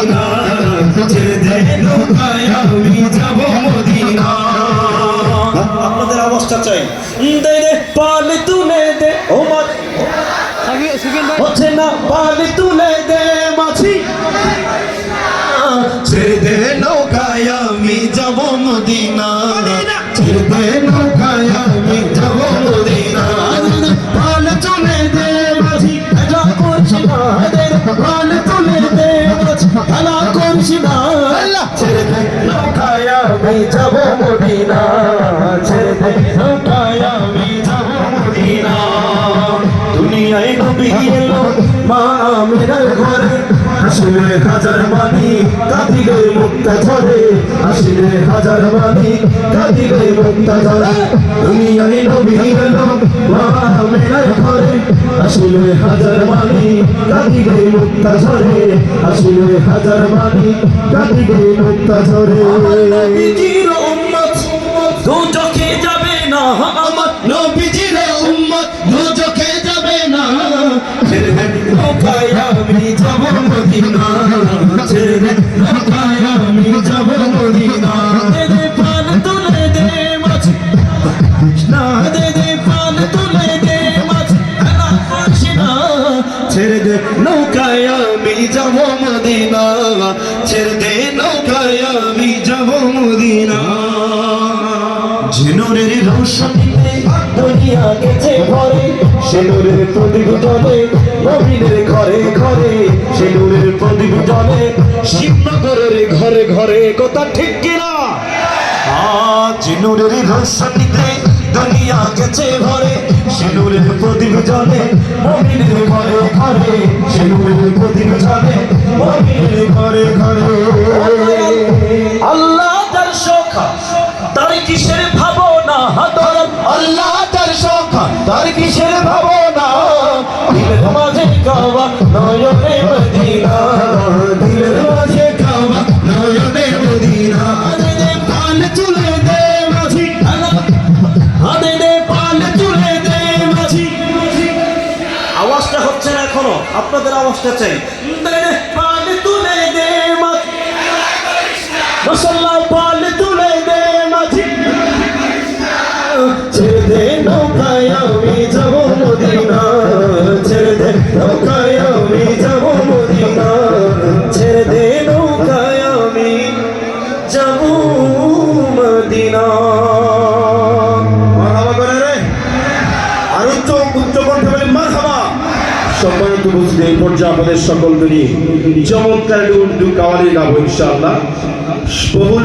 Medina যেদিন নৌকায় আমি যাব মদিনা আপনাদের আওয়াজটা চাই। দে দে, পাল তুলে দে, ও মা। হচ্ছে না, পাল তুলে দে, মাছি। যেদিন নৌকায়, আমি যাব মদিনা। আমি যাব মদিনা। ছেড়ে দে। নৌকায় আমি যাব মদিনা। দুনিয়ায় নবী এলো মা আমিনার ঘরে। আসলে হাজার মানি কাঁদিলে মুক্তা ঝরে। আসলে হাজার মানি কাঁদিলে মুক্তা ঝরে। দুনিয়ায় আসলে হাজার মানি মানি কাঁদিলে মুক্তা ঝরে দু চোখে যাবে না আমার নবীজির উম্মত না দে আমি যাব নৌকায় না দে দে পান তুলে দে মাছ খেলা করছি না। ছেড়ে দে নৌকায় আমি যাব মদিনা। ছেড়ে দে নৌকায় আমি যাব মদিনা। ঝিনুরের রোশনীতে দুনিয়া গেছে ঘরে। সেনুরের প্রদীপ জলে নবীনের ঘরে ঘরে। কথা ঠিক কিনা? ঝিনুরের রোশনীতে দুনিয়া গেছে ঘরে সেনুরের প্রদীপ জলে নবীনের ঘরে ঘরে সেনুরের প্রদীপ জলে নবীনের ঘরে ঘরে। আল্লাহ তার সখা তার কিসের ভাবনা? হাতর আল্লাহ তার সখা তার কিসের ভাবনা? দিলের মাঝে কাবা নয়নে আপনাদের অবস্থা চাই। দে সম্মানিত বুঝতে এই পর্যায়ে আমাদের সকল মিলিয়ে চমৎকার উর্দু কাওয়ালি গাবো ইনশাআল্লাহ। বহুল